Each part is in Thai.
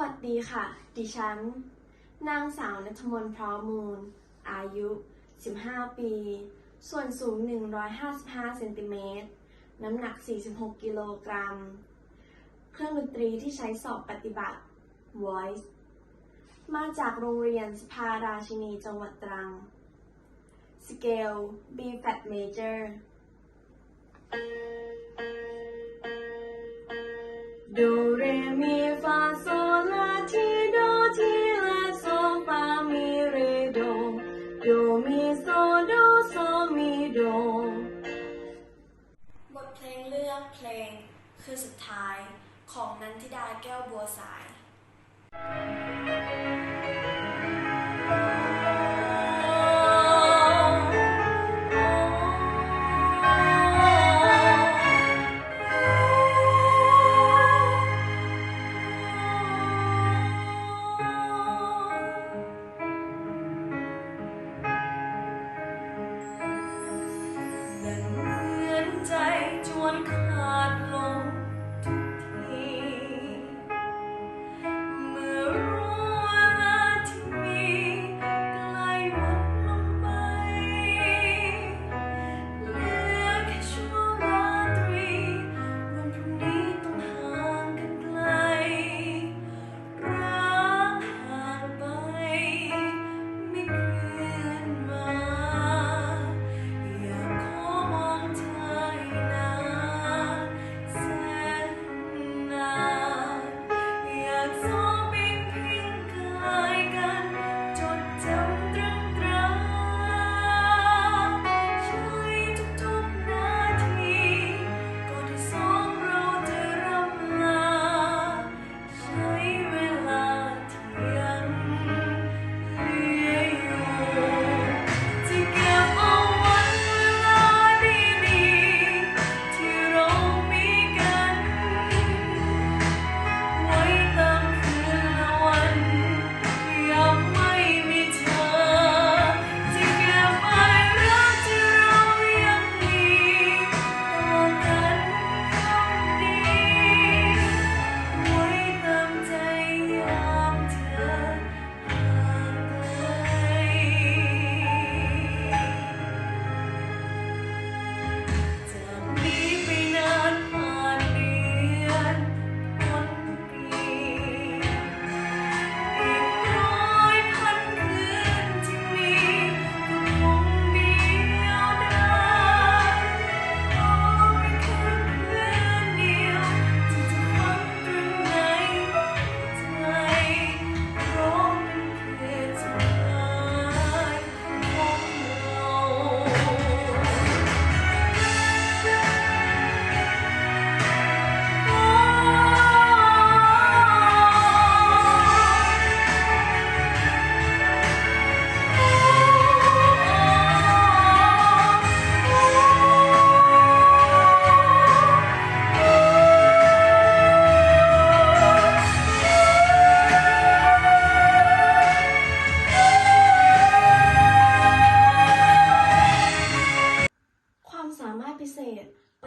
วัสดีค่ะ ดิฉัน นางสาวนัทมนพร้อมูล อายุ 15 ปี ส่วนสูง 155 เซนติเมตร น้ำหนัก 46 กิโลกรัม เครื่องดนตรีที่ใช้สอบปฏิบัติ voice มาจากโรงเรียนสภาราชินีจังหวัดตรัง scale B flat major Do Re Mi Fa โซ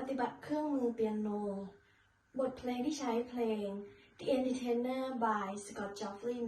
ฏิบัติเครื่องมือเปียโน บทเพลงที่ใช้เพลง The Entertainer by Scott Joplin